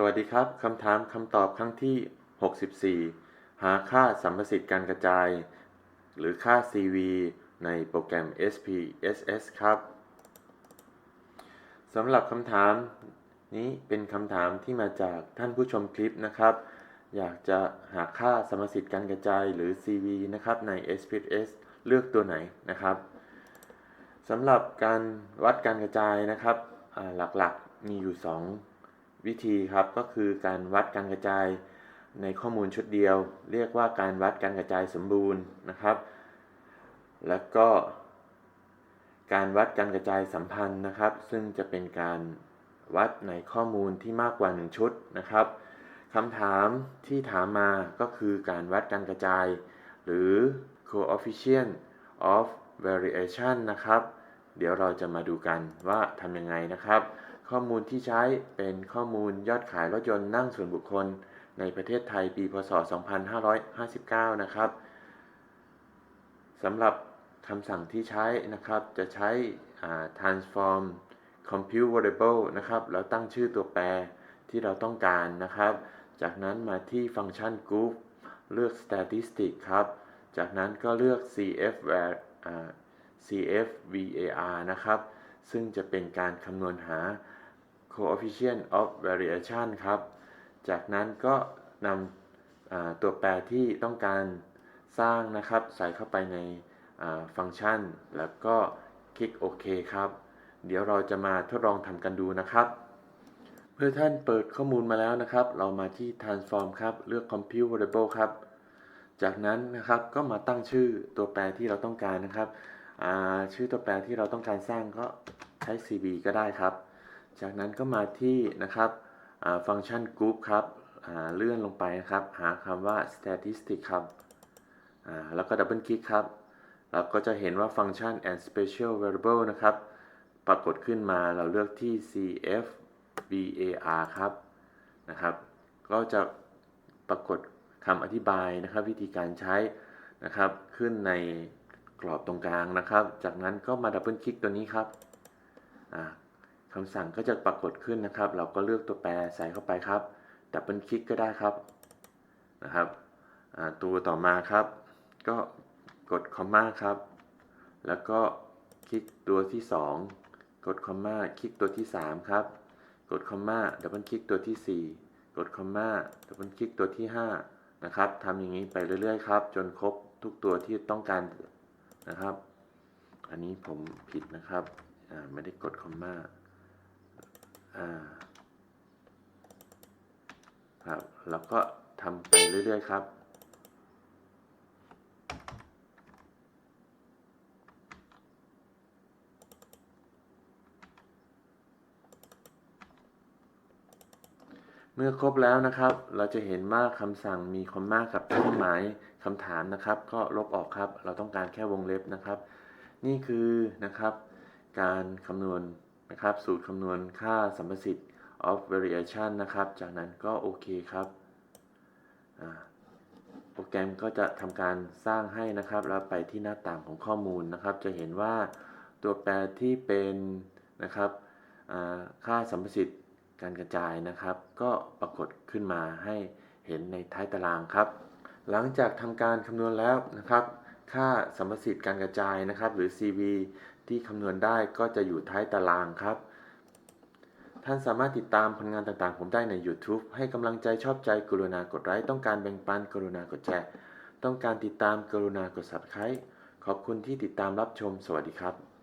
สวัสดีครับ คำถามคำตอบครั้งที่ 64 หาค่าสัมประสิทธิ์การกระจาย หรือค่า CV ในโปรแกรม SPSS ครับสำหรับคำถามนี้เป็นคำถามที่มาจากท่านผู้ชมคลิปนะครับ อยากจะหาค่าสัมประสิทธิ์การกระจายหรือ CV นะครับใน SPSS เลือกตัวไหนนะครับสำหรับการวัดการกระจายนะครับหลักๆมีอยู่ 2 วิธีครับก็คือการวัดการกระจายในข้อมูลชุดเดียว เรียกว่าการวัดการกระจายสมบูรณ์นะครับ แล้วก็การวัดการกระจายสัมพันธ์นะครับ ซึ่งจะเป็นการวัดในข้อมูลที่มากกว่า 1 ชุดนะครับคำถามที่ถามมาก็คือการวัดการกระจาย หรือ coefficient of variation นะครับ เดี๋ยวเราจะมาดูกันว่าทำยังไงนะครับ ข้อมูลที่ใช้เป็นข้อมูลยอดขายรถยนต์นั่งส่วนบุคคล ในประเทศไทยปี พศ 2559 นะครับสำหรับคำสั่งที่ใช้นะครับ จะใช้ transform compute variable นะครับ แล้วตั้งชื่อตัวแปรที่เราต้องการนะครับ จากนั้นมาที่ฟังก์ชัน group เลือก statistic ครับ จากนั้นก็เลือก cf cf var นะครับ ซึ่งจะเป็นการคำนวณหา coefficient of variation ครับ จากนั้นก็นำตัวแปรที่ต้องการสร้างนะครับ ใส่เข้าไปในฟังก์ชัน แล้วก็คลิกโอเคครับ เดี๋ยวเราจะมาทดลองทำกันดูนะครับเมื่อท่านเปิดข้อมูลมาแล้วนะครับ เรามาที่ transform ครับ เลือก compute variable ครับ จากนั้นนะครับก็มาตั้งชื่อตัวแปรที่เราต้องการนะครับ ชื่อตัวแปรที่เราต้องการสร้างก็ใช้ cb ก็ได้ครับ จากนั้นก็มาที่นะครับฟังก์ชัน group ครับเลื่อนลงไปนะครับ หาคำว่า statistic ครับแล้วก็ดับเบิลคลิกครับเราก็จะเห็นว่าฟังก์ชัน and special variable นะครับ ปรากฏขึ้นมาเราเลือกที่ cf var ครับนะครับ ก็จะปรากฏคำอธิบายนะครับ วิธีการใช้นะครับ ขึ้นในกรอบตรงกลางนะครับ จากนั้นก็มาดับเบิลคลิกตัวนี้ครับ คำสั่งก็จะปรากฏขึ้นนะครับ เราก็เลือกตัวแปรใส่เข้าไปครับดับเบิลคลิกก็ได้ครับนะครับตัวต่อมาครับ ก็กดคอมมาครับ แล้วก็คลิกตัวที่ 2 กดคอมมาคลิกตัวที่ 3 ครับ กดคอมมาดับเบิลคลิกตัวที่ 4 กดคอมมาดับเบิลคลิกตัวที่ 5 นะครับทำอย่างนี้ไปเรื่อยๆครับ จนครบทุกตัวที่ต้องการนะครับ อันนี้ผมผิดนะครับไม่ได้กดคอมมา่า ครับแล้วก็ทำไปเรื่อย ๆ ครับ เมื่อครบแล้วนะครับ เราจะเห็นว่าคำสั่งมีคอมมากับเครื่องหมายคำถามนะครับ ก็ลบออกครับ เราต้องการแค่วงเล็บนะครับ นี่คือนะครับ การคำนวณ นะครับ สูตรคำนวณค่าสัมประสิทธิ์ of variation นะครับ จากนั้นก็โอเคครับ โปรแกรมก็จะทำการสร้างให้นะครับ แล้วไปที่หน้าต่างของข้อมูลนะครับ จะเห็นว่าตัวแปรที่เป็นนะครับค่าสัมประสิทธิ์การกระจายนะครับ ก็ปรากฏขึ้นมาให้เห็นในท้ายตารางครับ หลังจากทำการคำนวณแล้วนะครับ ค่าสัมประสิทธิ์การกระจายนะครับ หรือ CV ที่คำนวณได้ก็จะอยู่ท้ายตารางครับ ท่านสามารถติดตามผลงานต่างๆ ผมได้ใน YouTube ให้กำลังใจชอบใจกรุณากดไลค์ต้องการแบ่งปันกรุณากดแชร์ ต้องการติดตามกรุณากด Subscribe ขอบคุณที่ติดตามรับชมสวัสดีครับ